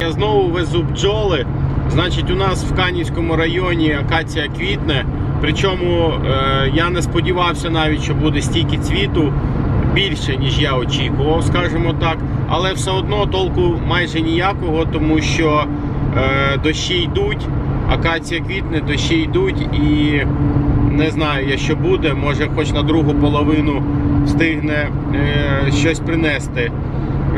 Я знову везу бджоли. Значить, у нас в Канівському районі акація квітне. Причому е, я не сподівався навіть, що буде стільки цвіту більше, ніж я очікував, скажімо так. Але все одно толку майже ніякого, тому що е, дощі йдуть, акація квітне, дощі йдуть і не знаю я, що буде. Може, хоч на другу половину встигне е, щось принести.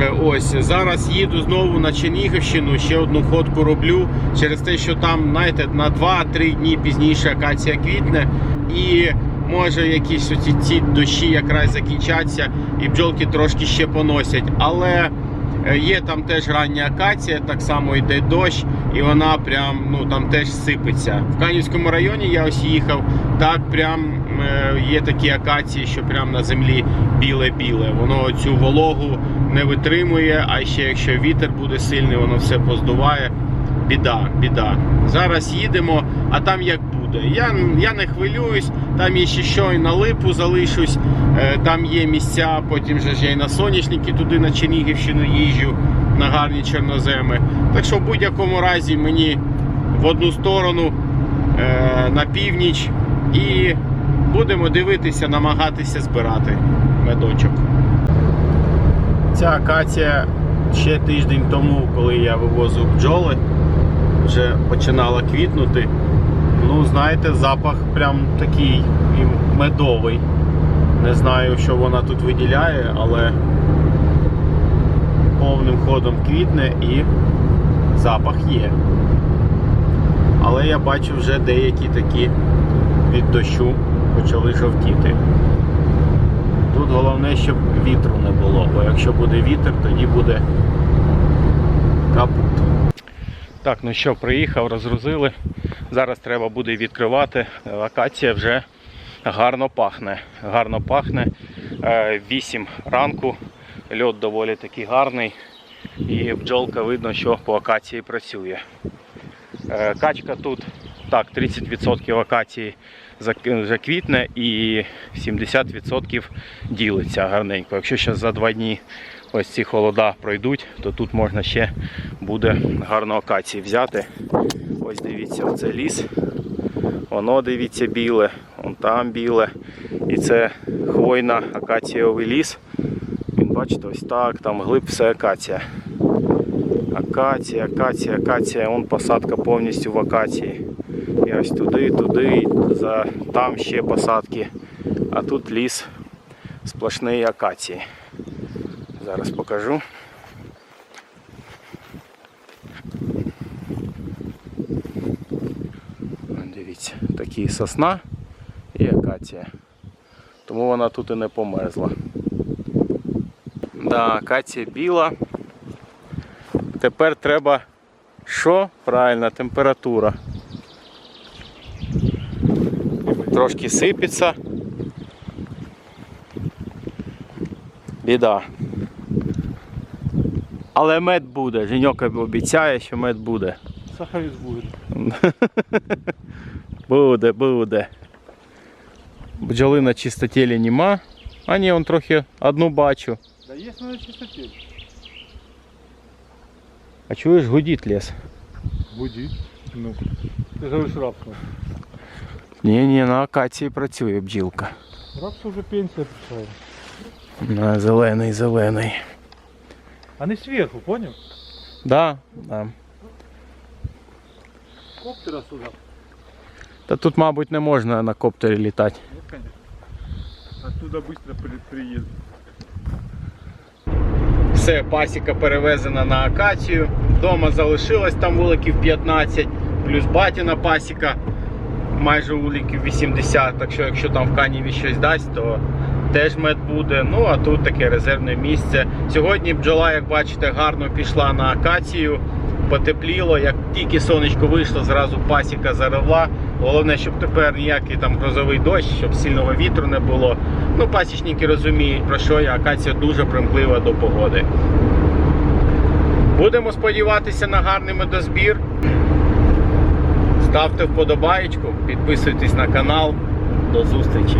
Е, Ось зараз їду знову на Чернігівщину, ще одну ходку роблю через те, що там, знаєте, на 2-3 дні пізніше акація квітне, і може якісь оці ці дощі якраз закінчаться, і бджолки трошки ще поносять. Але е, є там теж рання акація, так само йде дощ, і вона прям ну там теж сипеться. В Канівському районі я ось їхав, так прям е, є такі акації, що прям на землі біле-біле. Воно цю вологу не витримує, а ще якщо вітер буде сильний, воно все поздуває. Біда, біда. Зараз їдемо, а там як буде. Я, я не хвилююсь, там є ще що і на липу залишусь, е, там є місця, потім же ж я і на соняшники туди на Чернігівщину їжджу, на гарні чорноземи. Так що в будь-якому разі мені в одну сторону е, на північ і будемо дивитися, намагатися збирати медочок. Ця акація ще тиждень тому, коли я вивозив бджоли, вже починала квітнути. Ну, знаєте, запах прям такий медовий. Не знаю, що вона тут виділяє, але повним ходом квітне і запах є. Але я бачу вже деякі такі від дощу почали жовтіти. Тут головне, щоб вітру не було, бо якщо буде вітер, тоді буде капут. Так, ну що, приїхав, розгрузили. Зараз треба буде відкривати. Акація вже гарно пахне. Гарно пахне. 8 ранку. Льот доволі такий гарний. І бджолка видно, що по акації працює. Е, Качка тут так, 30% акації зак- вже квітне і 70% ділиться гарненько. Якщо ще за два дні ось ці холода пройдуть, то тут можна ще буде гарно акації взяти. Ось дивіться, оце ліс. Воно дивіться біле, вон там біле. І це хвойна акацієвий ліс. Він бачите, ось так, там глиб все акація. Акація, акація, акація, вон посадка повністю в акації. І ось туди, туди, за, там ще посадки. А тут ліс сплошної акації. Зараз покажу. Дивіться, такі сосна і акація. Тому вона тут і не померзла. Да, акація біла. Тепер треба що? Правильно, температура. Трошки сипеться. Біда. Але мед буде. Женьок обіцяє, що мед буде. Сахарец будет. Буде, буде. Бджоли на чистотілі нема. А ні, он трохи одну бачу. Да есть на чистоте. А чуєш, гудить ліс. Буди. Ну. Ты говоришь рапсу. Ні, ні, на акації працює бджілка. Рапсу уже пенсия пришла. На зелений, зелений. Они сверху, понял? Да, да. Коптера сюда. Та тут, мабуть, не можна на коптері літати. Ну, конечно. Оттуда быстро при, приедут. Все, пасіка перевезена на акацію. Дома залишилось там вуликів 15, плюс батіна пасіка майже вуликів 80. Так що якщо там в каніві щось дасть, то теж мед буде. Ну а тут таке резервне місце. Сьогодні бджола, як бачите, гарно пішла на акацію. Потепліло, як тільки сонечко вийшло, зразу пасіка заревла. Головне, щоб тепер ніякий там грозовий дощ, щоб сильного вітру не було. Ну, пасічники розуміють, про що я акація дуже примклива до погоди. Будемо сподіватися на гарний медозбір. Ставте вподобаєчку, підписуйтесь на канал. До зустрічі!